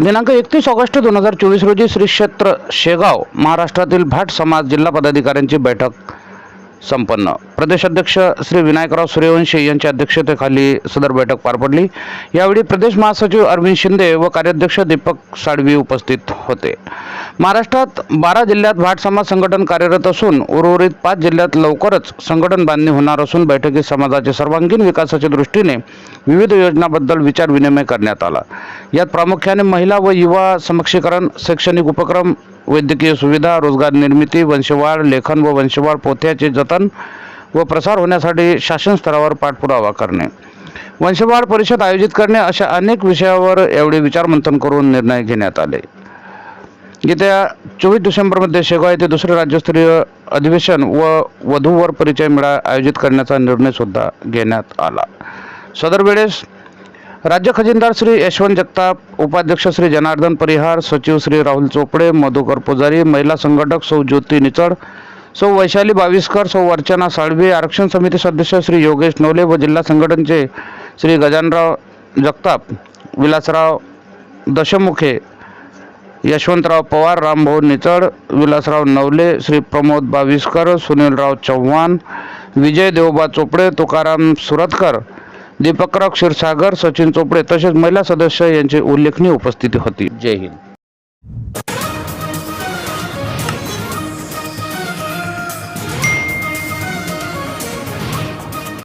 दिनांक एकतीस ऑगस्ट दोन हजार चोवीस रोजी श्री क्षेत्र शेगाव महाराष्ट्रातील भाट समाज जिल्हा पदाधिकाऱ्यांची बैठक संपन्न. प्रदेशाध्यक्ष श्री विनायकराव सूर्यवंशी यांच्या अध्यक्षतेखाली सदर बैठक पार पडली. यावेळी प्रदेश महासचिव अरविंद शिंदे व कार्याध्यक्ष दीपक साळवी उपस्थित होते. महाराष्ट्रात बारा जिल्ह्यात भाट समाज संघटन कार्यरत असून उर्वरित पाच जिल्ह्यात लवकरच संघटन बांधणी होणार असून बैठकीत समाजाच्या सर्वांगीण विकासाच्या दृष्टीने विविध योजनाबद्दल विचार विनिमय करण्यात आला. यात प्रामुख्याने महिला व युवा समक्षीकरण शैक्षणिक उपक्रम वैद्यकीय सुविधा रोजगार निर्मिती वंशवाढ लेखन व वंशवाढ पोथ्याचे जतन व प्रसार होण्यासाठी शासन स्तरावर पाठपुरावा करणे. वंशवाढ परिषद आयोजित करणे अशा अनेक विषयावर एवढी विचारमंथन करून निर्णय घेण्यात आले. येत्या चोवीस डिसेंबरमध्ये शेगाव येथे दुसरे राज्यस्तरीय अधिवेशन व वधूवर परिचय मेळा आयोजित करण्याचा निर्णय सुद्धा घेण्यात आला. सदर वेळेस राज्य खजिनदार श्री यशवंत जगताप उपाध्यक्ष श्री जनार्दन परिहार सचिव श्री राहुल चोपडे मधुकर पुजारी महिला संघटक सौ ज्योती निचड सौ वैशाली बाविस्कर सौ अर्चना साळवे आरक्षण समिती सदस्य श्री योगेश नवले व जिल्हा संघटनचे श्री गजानराव जगताप विलासराव दशमुखे यशवंतराव पवार रामभाऊ निचड विलासराव नवले श्री प्रमोद बाविस्कर सुनीलराव चव्हाण विजय देवबा चोपडे तुकाराम सुरतकर दीपकराव क्षीरसागर सचिन चोपडे तसेच महिला सदस्य यांची उल्लेखनीय उपस्थिती होती. जय हिंद.